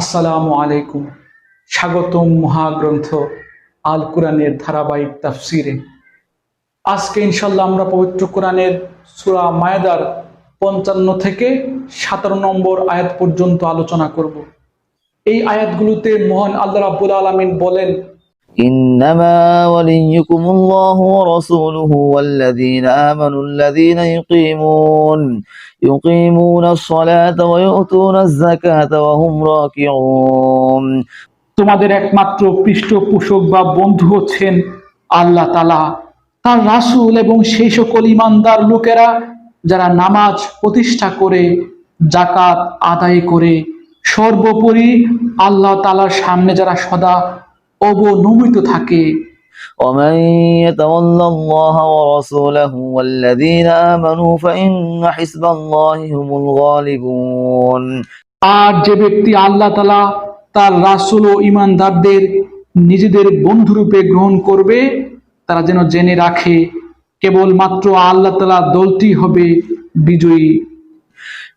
আসসালামু আলাইকুম। স্বাগতম মহাগ্রন্থ আল কোরআনের ধারাবাহিক তাফসিরে। আজকে ইনশাল্লাহ আমরা পবিত্র কোরআনের সুরা মায়াদার পঞ্চান্ন থেকে সাতেরো নম্বর আয়াত পর্যন্ত আলোচনা করব। এই আয়াতগুলোতে মহান আল্লাহ রাবুল আলমিন বলেন إنما وليكم الله ورسوله والذين آمنوا الذين يقيمون يقيمون الصلاة ويؤتون الزكاة وهم راكعون তোমাদের একমাত্র পৃষ্ঠপোষক বা বন্ধু হচ্ছেন আল্লাহ তালা তার রাসূল এবং সেই সকল ইমানদার লোকেরা যারা নামাজ প্রতিষ্ঠা করে জাকাত আদায় করে সর্বোপরি আল্লাহ তালার সামনে যারা সদা অবনমিত থাকে ومن يتول الله ورسوله والذين آمنوا فإن حزب الله هم الغالبون আর যে ব্যক্তি আল্লাহ তালা তার রাসূল ও ইমানদারদের নিজেদের বন্ধুরূপে গ্রহণ করবে তারা যেন জেনে রাখে কেবলমাত্র আল্লাহ তালা দলটি হবে বিজয়ী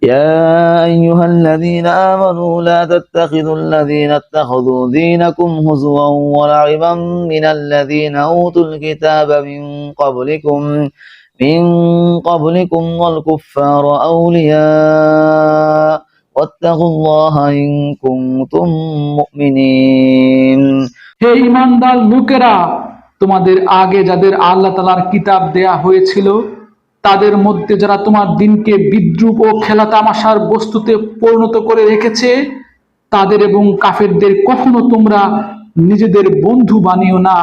يا أيها الذين آمنوا لا تتخذوا الذين اتخذوا دينكم هزوا ولعبا من الذين أوتوا الكتاب من قبلكم من قبلكم والكفار أولياء واتقوا الله إن كنتم مؤمنين হে ইমানদার লোকেরা তোমাদের আগে যাদের আল্লাহ তালার কিতাব দেয়া হয়েছিল তাদের মধ্যে যারা তোমার দিনকে বিদ্রুপ ও খেলা তামাশার বস্তুতে পরিণত করে রেখেছে, তাদের এবং কাফেরদের কখনো তোমরা নিজেদের বন্ধু বানিও না।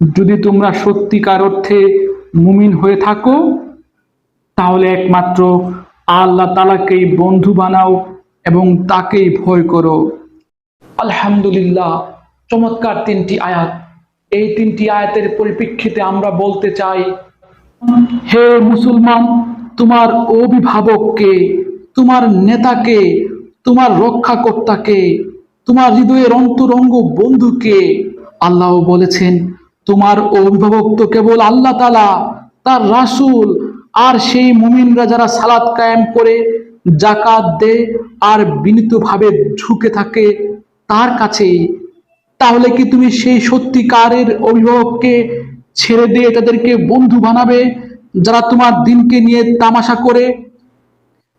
যদি তোমরা সত্যিকার অর্থে মুমিন হয়ে থাকো, তাহলে একমাত্র আল্লাহ তালাকেই বন্ধু বানাও এবং তাকেই ভয় করো। আলহামদুলিল্লাহ, চমৎকার তিনটি আয়াত। এই তিনটি আয়াতের পরিপ্রেক্ষিতে আমরা বলতে চাই হে মুসলমান, তোমার অভিভাবককে, তোমার নেতাকে, তোমার রক্ষাকর্তাকে, তোমার হৃদয়ের অন্তরঙ্গ বন্ধুকে আল্লাহ বলেছেন, তোমার অভিভাবক তো কেবল আল্লাহ তালা তার রাসূল আর সেই মুমিনরা যারা সালাদ কায়েম করে জাকাত দেয় আর বিনীতভাবে ঝুঁকে থাকে তার কাছে তাহলে কি তুমি সেই সত্যিকারের অভিভাবককে ছেড়ে দিয়ে তাদেরকে বন্ধু বানাবে, যারা তোমার দিনকে নিয়ে তামাশা করে,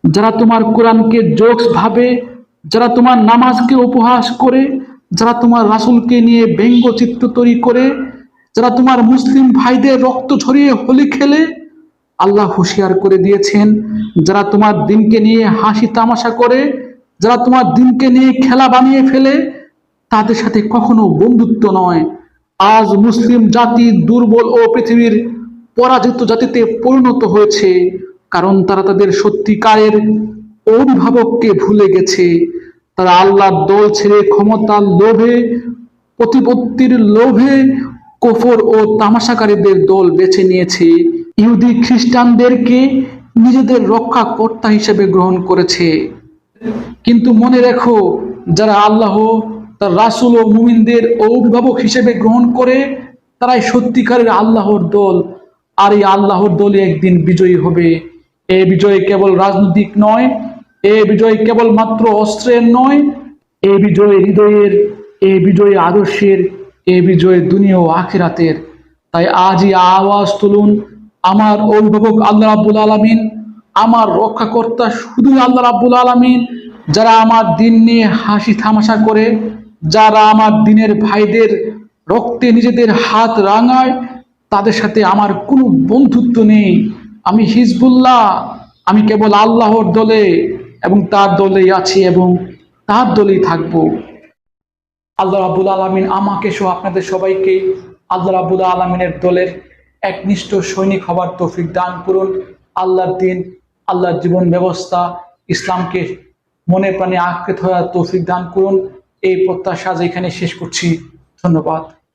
যারা তোমার কোরআনকে জোকস ভাবে, যারা তোমার নামাজকে উপহাস করে, যারা তোমার রাসূলকে নিয়ে ব্যঙ্গ চিত্র তৈরি করে, যারা তোমার মুসলিম ভাইদের রক্ত ঝরিয়ে হোলি খেলে, আল্লাহ হুঁশিয়ার করে দিয়েছেন, যারা তোমার দিনকে নিয়ে হাসি তামাশা করে, যারা তোমার দিনকে নিয়ে খেলা বানিয়ে ফেলে, তাদের সাথে কখনো বন্ধুত্ব নয়। আজ মুসলিম জাতি দুর্বল ও পৃথিবীর পরাজিত জাতিতে পরিণত হয়েছে, কারণ তারা তাদের সত্যিকারের অভিভাবককে ভুলে গেছে। তারা আল্লাহর দল ছেড়ে ক্ষমতার লোভে, প্রতিপত্তির লোভে কফর ও তামাশাকারীদের দল বেছে নিয়েছে। ইহুদি খ্রিস্টানদেরকে নিজেদের রক্ষাকর্তা হিসেবে গ্রহণ করেছে। কিন্তু মনে রেখো, যারা আল্লাহ তার রাসূল ও মুমিনদের অভিভাবক হিসেবে গ্রহণ করে তারাই সত্যিকারের আল্লাহর দল। আর এই আল্লাহর দলই একদিন বিজয়ী হবে। এ বিজয় কেবল রাজনৈতিক নয়, এ বিজয় কেবল মাত্র অস্ত্রের নয়, এ বিজয় হৃদয়ের, এ বিজয় আদর্শের, এ বিজয় দুনিয়া ও আখিরাতের। তাই আজই আওয়াজ তুলুন, আমার অভিভাবক আল্লাহ রাব্বুল আলামিন, আমার রক্ষাকর্তা শুধুই আল্লাহ রাব্বুল আলামিন, যারা আমার দিন নিয়ে হাসি থামাশা করে যারা আমার দিনের ভাইদের রক্তে নিজেদের হাত রাঙায়, তাদের সাথে আমার কোনো বন্ধুত্ব নেই। আমি হিজবুল্লাহ, আমি কেবল আল্লাহর দলে এবং তার দলেই আছি এবং তার দলেই থাকব। আল্লাহ রাবুল আলমিন আমাকে সহ আপনাদের সবাইকে আল্লাহ রাবুল আলমিনের দলের একনিষ্ঠ সৈনিক হবার তৌফিক দান করুন। আল্লাহর দিন, আল্লাহর জীবন ব্যবস্থা ইসলামকে মনে প্রাণে আঁকড়ে ধরার তৌফিক দান করুন। এই প্রত্যাশা যেখানে শেষ করছি। ধন্যবাদ।